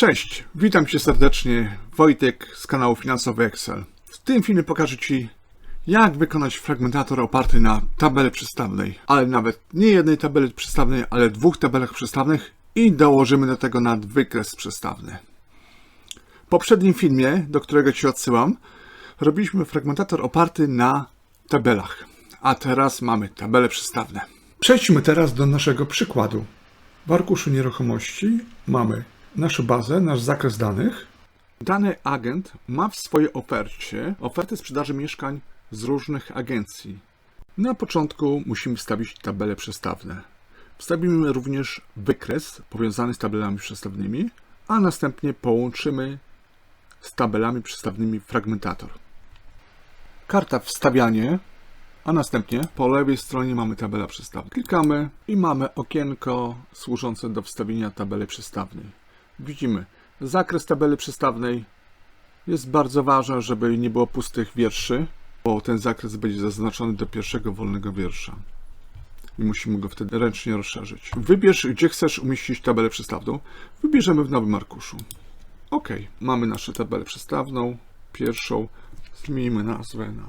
Cześć, witam Cię serdecznie, Wojtek z kanału Finansowy Excel. W tym filmie pokażę Ci, jak wykonać fragmentator oparty na tabeli przystawnej, ale nawet nie jednej tabeli przystawnej, ale dwóch tabelach przystawnych i dołożymy do tego nad wykres przystawny. W poprzednim filmie, do którego Ci odsyłam, robiliśmy fragmentator oparty na tabelach, a teraz mamy tabele przystawne. Przejdźmy teraz do naszego przykładu. W arkuszu nieruchomości mamy naszą bazę, nasz zakres danych. Dany agent ma w swojej ofercie ofertę sprzedaży mieszkań z różnych agencji. Na początku musimy wstawić tabele przestawne. Wstawimy również wykres powiązany z tabelami przestawnymi, a następnie połączymy z tabelami przestawnymi fragmentator. Karta wstawianie, a następnie po lewej stronie mamy tabela przestawna. Klikamy i mamy okienko służące do wstawienia tabeli przestawnej. Widzimy zakres tabeli przestawnej. Jest bardzo ważne, żeby nie było pustych wierszy, bo ten zakres będzie zaznaczony do pierwszego wolnego wiersza. I musimy go wtedy ręcznie rozszerzyć. Wybierz, gdzie chcesz umieścić tabelę przestawną. Wybierzemy w nowym arkuszu. OK, mamy naszą tabelę przestawną. Pierwszą. Zmienimy nazwę na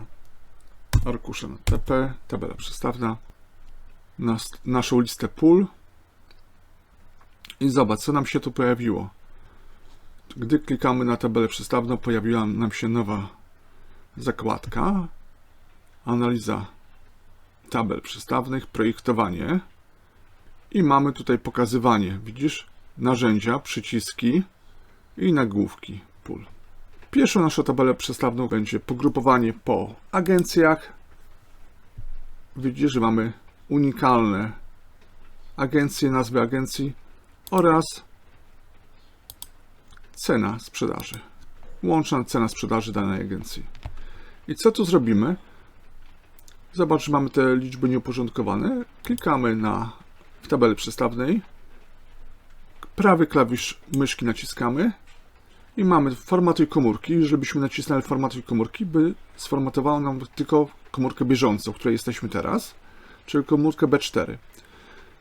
arkusze na TP, tabela przestawna, nas, naszą listę pól i zobacz, co nam się tu pojawiło. Gdy klikamy na tabelę przestawną, pojawiła nam się nowa zakładka, analiza tabel przestawnych, projektowanie i mamy tutaj pokazywanie, widzisz, narzędzia, przyciski i nagłówki pól. Pierwszą naszą tabelę przestawną będzie pogrupowanie po agencjach. Widzisz, że mamy unikalne agencje, nazwy agencji oraz cena sprzedaży. Łączna cena sprzedaży danej agencji. I co tu zrobimy? Zobacz, mamy te liczby nieuporządkowane. Klikamy na w tabeli przestawnej. Prawy klawisz myszki naciskamy i mamy formatuj komórki, żebyśmy nacisnęli formatuj komórki, by sformatowało nam tylko komórkę bieżącą, w której jesteśmy teraz, czyli komórkę B4.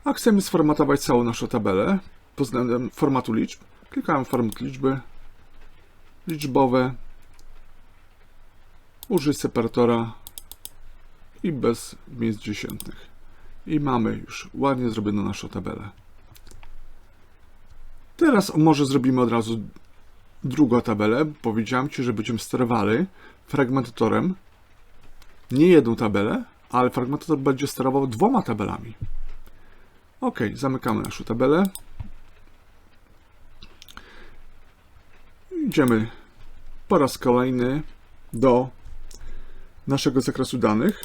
A chcemy sformatować całą naszą tabelę pod względem formatu liczb. Klikamy format liczby, liczbowe, użyj separatora i bez miejsc dziesiętnych. I mamy już ładnie zrobioną naszą tabelę. Teraz może zrobimy od razu drugą tabelę. Powiedziałem Ci, że będziemy sterowali fragmentatorem nie jedną tabelę, ale fragmentator będzie sterował dwoma tabelami. Ok, zamykamy naszą tabelę. Idziemy po raz kolejny do naszego zakresu danych.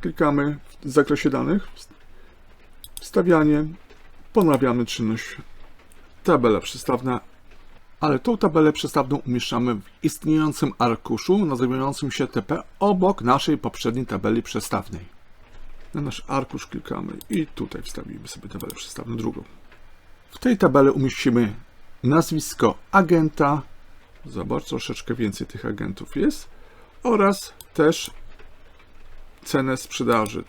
Klikamy w zakresie danych, wstawianie, ponawiamy czynność tabela przystawna ale tą tabelę przestawną umieszczamy w istniejącym arkuszu nazywającym się TP obok naszej poprzedniej tabeli przestawnej. Na nasz arkusz klikamy i tutaj wstawimy sobie tabelę przestawną drugą. W tej tabeli umieścimy nazwisko agenta, zobacz, troszeczkę więcej tych agentów jest, oraz też cenę sprzedaży,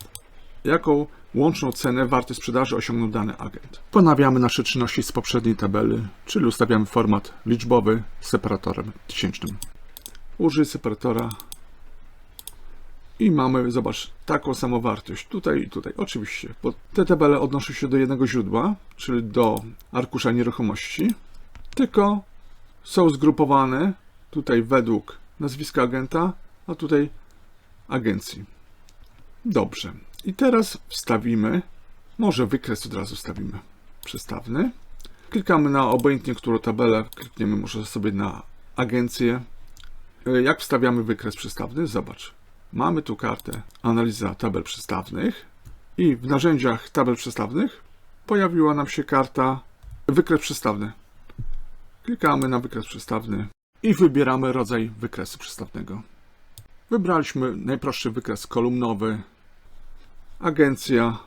jaką łączną cenę wartość sprzedaży osiągnął dany agent. Ponawiamy nasze czynności z poprzedniej tabeli, czyli ustawiamy format liczbowy z separatorem tysięcznym. Użyj separatora i mamy, zobacz, taką samą wartość tutaj i tutaj. Oczywiście, bo te tabele odnoszą się do jednego źródła, czyli do arkusza nieruchomości, tylko są zgrupowane tutaj według nazwiska agenta, a tutaj agencji. Dobrze. I teraz wstawimy, może wykres od razu wstawimy przestawny. Klikamy na obojętnie którą tabelę, klikniemy może sobie na agencję. E, jak wstawiamy wykres przestawny? Zobacz. Mamy tu kartę analiza tabel przestawnych i w narzędziach tabel przestawnych pojawiła nam się karta wykres przestawny. Klikamy na wykres przestawny i wybieramy rodzaj wykresu przestawnego. Wybraliśmy najprostszy wykres kolumnowy, Agencja.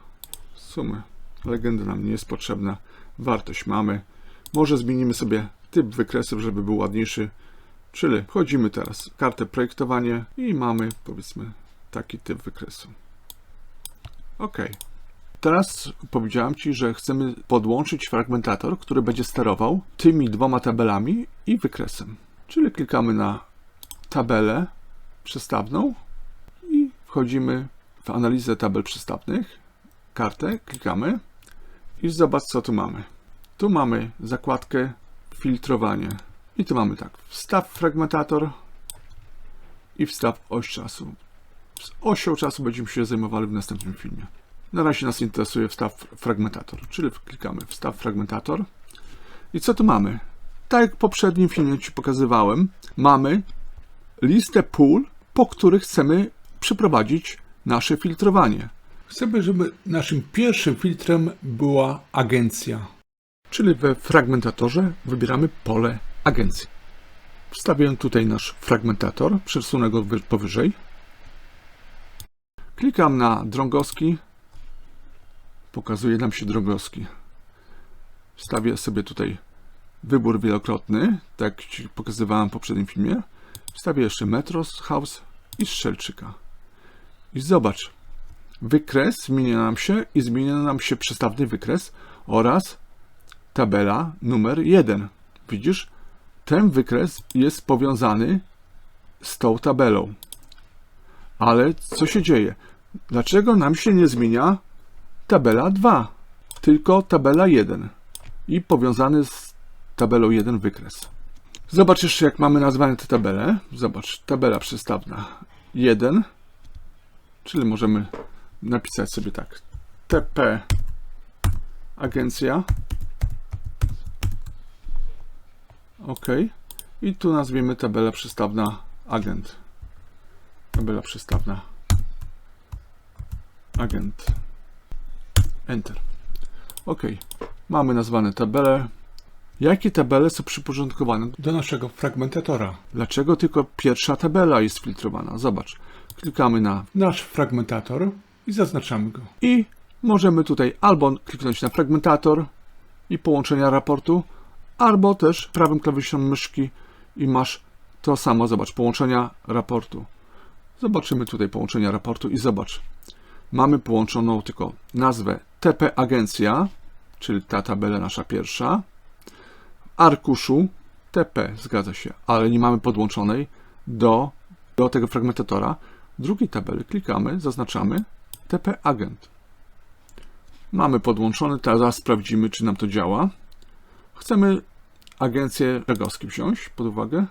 W sumie legenda nam nie jest potrzebna. Wartość mamy. Może zmienimy sobie typ wykresów, żeby był ładniejszy. Czyli wchodzimy teraz w kartę projektowanie i mamy powiedzmy taki typ wykresu. OK. Teraz powiedziałem Ci, że chcemy podłączyć fragmentator, który będzie sterował tymi dwoma tabelami i wykresem. Czyli klikamy na tabelę przestawną i wchodzimy w analizę tabel przestawnych, kartę, klikamy i zobacz co tu mamy. Tu mamy zakładkę filtrowanie i tu mamy tak, wstaw fragmentator i wstaw oś czasu. Z osią czasu będziemy się zajmowali w następnym filmie. Na razie nas interesuje wstaw fragmentator, czyli klikamy wstaw fragmentator. I co tu mamy? Tak jak w poprzednim filmie Ci pokazywałem, mamy listę pól, po których chcemy przeprowadzić nasze filtrowanie. Chcemy, żeby naszym pierwszym filtrem była agencja. Czyli we fragmentatorze wybieramy pole agencji. Wstawię tutaj nasz fragmentator, przesunę go wy- powyżej. Klikam na drągowski. Pokazuje nam się drągowski. Wstawię sobie tutaj wybór wielokrotny, tak jak Ci pokazywałem w poprzednim filmie. Wstawię jeszcze Metros, House i Strzelczyka. I zobacz, wykres zmienia nam się i zmienia nam się przestawny wykres oraz tabela numer 1. Widzisz? Ten wykres jest powiązany z tą tabelą. Ale co się dzieje? Dlaczego nam się nie zmienia tabela 2, tylko tabela 1 i powiązany z tabelą 1 wykres? Zobacz jeszcze, jak mamy nazwane te tabele. Zobacz, tabela przystawna 1, czyli możemy napisać sobie tak TP agencja OK. I tu nazwiemy tabelę przystawna agent. Tabela przystawna agent. Enter. OK. Mamy nazwane tabele. Jakie tabele są przyporządkowane do naszego fragmentatora? Dlaczego tylko pierwsza tabela jest filtrowana? Zobacz. Klikamy na nasz fragmentator i zaznaczamy go. I możemy tutaj albo kliknąć na fragmentator i połączenia raportu, albo też prawym klawiszem myszki i masz to samo. Zobacz, połączenia raportu. Zobaczymy tutaj połączenia raportu i zobacz. Mamy połączoną tylko nazwę TP Agencja, czyli ta tabela nasza pierwsza. Arkuszu TP, zgadza się, ale nie mamy podłączonej do, do tego fragmentatora. Drugiej tabeli klikamy, zaznaczamy TP Agent. Mamy podłączony, teraz sprawdzimy, czy nam to działa. Chcemy agencję Regowski wziąć pod uwagę.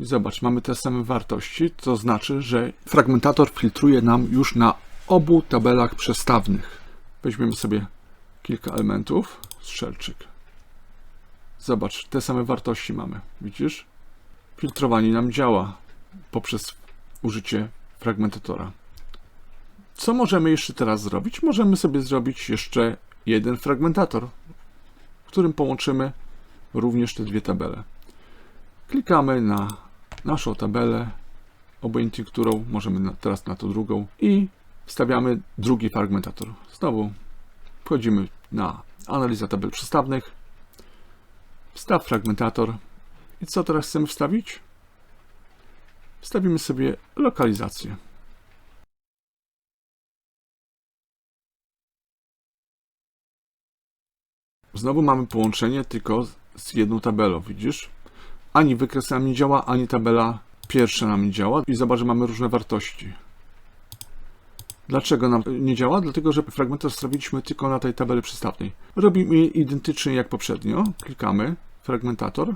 I zobacz, mamy te same wartości, to znaczy, że fragmentator filtruje nam już na obu tabelach przestawnych. Weźmiemy sobie kilka elementów. Strzelczyk. Zobacz, te same wartości mamy. Widzisz? Filtrowanie nam działa poprzez użycie fragmentatora. Co możemy jeszcze teraz zrobić? Możemy sobie zrobić jeszcze jeden fragmentator, w którym połączymy również te dwie tabele. Klikamy na naszą tabelę, obojętnie którą, możemy na, teraz na tą drugą i wstawiamy drugi fragmentator. Znowu wchodzimy na analiza tabel przestawnych, wstaw fragmentator i co teraz chcemy wstawić? Wstawimy sobie lokalizację. Znowu mamy połączenie tylko z jedną tabelą, widzisz? Ani wykres nam nie działa, ani tabela pierwsza nam nie działa. I zobacz, że mamy różne wartości. Dlaczego nam nie działa? Dlatego, że fragmentarz stawiliśmy tylko na tej tabeli przystawnej. Robimy identycznie jak poprzednio. Klikamy, fragmentator.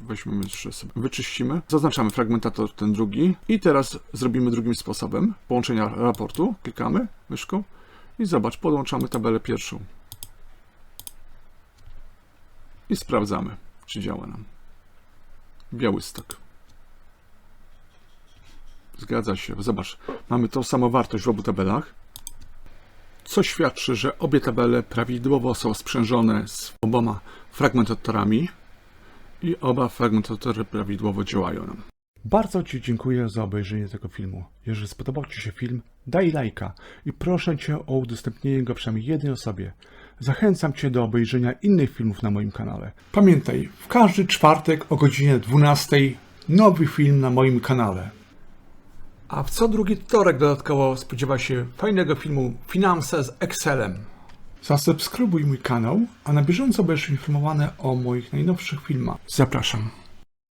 Weźmiemy jeszcze sobie, wyczyścimy. Zaznaczamy fragmentator ten drugi. I teraz zrobimy drugim sposobem. Połączenia raportu. Klikamy myszką. I zobacz, podłączamy tabelę pierwszą. I sprawdzamy, czy działa nam. Białystok. Zgadza się. Zobacz, mamy tą samą wartość w obu tabelach, co świadczy, że obie tabele prawidłowo są sprzężone z oboma fragmentatorami i oba fragmentatory prawidłowo działają nam. Bardzo Ci dziękuję za obejrzenie tego filmu. Jeżeli spodobał Ci się film, daj lajka i proszę Cię o udostępnienie go przynajmniej jednej osobie. Zachęcam Cię do obejrzenia innych filmów na moim kanale. Pamiętaj, w każdy czwartek o godzinie 12 nowy film na moim kanale. A w co drugi wtorek dodatkowo spodziewa się fajnego filmu Finanse z Excelem. Zasubskrybuj mój kanał, a na bieżąco będziesz informowany o moich najnowszych filmach. Zapraszam.